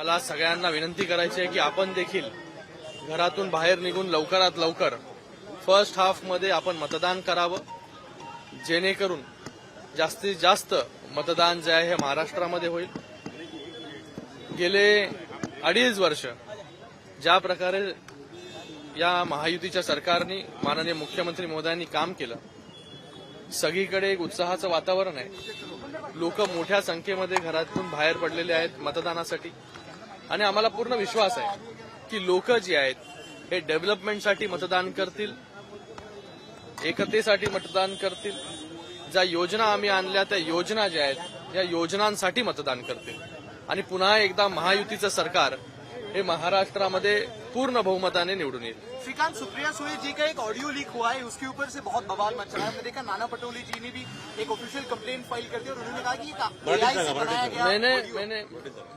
मला सगळ्यांना विनंती करायची आहे की आपण देखील घरातून बाहेर निघून लवकरात लवकर फर्स्ट हाफमध्ये आपण मतदान करावं. जेणेकरून जास्तीत जास्त मतदान जे आहे हे महाराष्ट्रामध्ये होईल. गेले अडीच वर्ष ज्या प्रकारे या महायुतीच्या सरकारने माननीय मुख्यमंत्री मोदयांनी काम केलं सगळीकडे एक उत्साहाचं वातावरण आहे. लोक मोठ्या संख्येमध्ये घरातून बाहेर पडलेले आहेत मतदानासाठी. आणि आम्हाला पूर्ण विश्वास आहे की लोक जी आहेत हे डेव्हलपमेंटसाठी मतदान करतील एकतेसाठी मतदान करतील. ज्या योजना आम्ही आणल्या त्या योजना ज्या आहेत या योजनांसाठी मतदान करतील. आणि पुन्हा एकदा महायुतीचं सरकार हे महाराष्ट्रामध्ये पूर्ण बहुमता ने येईल. श्रीकांत सुप्रिया सुळे जी का एक ऑडियो लीक हुआ है उसके ऊपर से बहुत बवाल मच रहा है। मैंने देखा नाना पटोली जी ने भी एक ऑफिशियल कंप्लेंट फ़ाइल कर दी और उन्होंने कहा कि ये से बनाया गया मैंने मैंने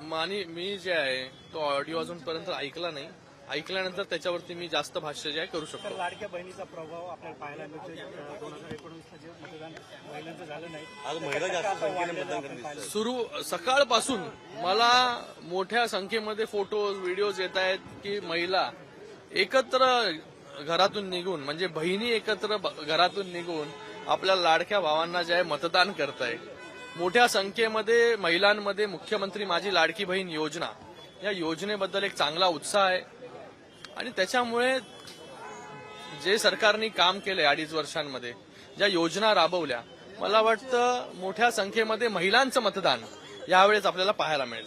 मानी मी जे है तो ऑडियो अजूनपर्यंत ऐकला नाही. ऐकल्यानंतर त्याच्यावरती मी जास्त भाष्य जे आहे करू शकतो. लाडक्या बहिणीचा प्रभाव आपल्याला पाहायला मिळतो दोन हजार एकोणीसला जे मतदान महिलांचं झालं नाही. आज महिला जास्त संख्येने मतदान करते सुरू सकाळपासून मला मोठ्या संख्येमध्ये फोटोज व्हिडिओज येत आहेत की महिला एकत्र घरातून निघून म्हणजे बहिणी एकत्र घरातून निघून आपल्या लाडक्या भावांना जे आहे मतदान करताय मोठ्या संख्येमध्ये महिलांमध्ये मुख्यमंत्री माझी लाडकी बहीण योजना. या योजनेबद्दल एक चांगला उत्साह आहे. आणि त्याच्यामुळे जे सरकारने काम केलंय अडीच वर्षांमध्ये ज्या योजना राबवल्या मला वाटतं मोठ्या संख्येमध्ये महिलांचं मतदान यावेळेस आपल्याला पाहायला मिळेल.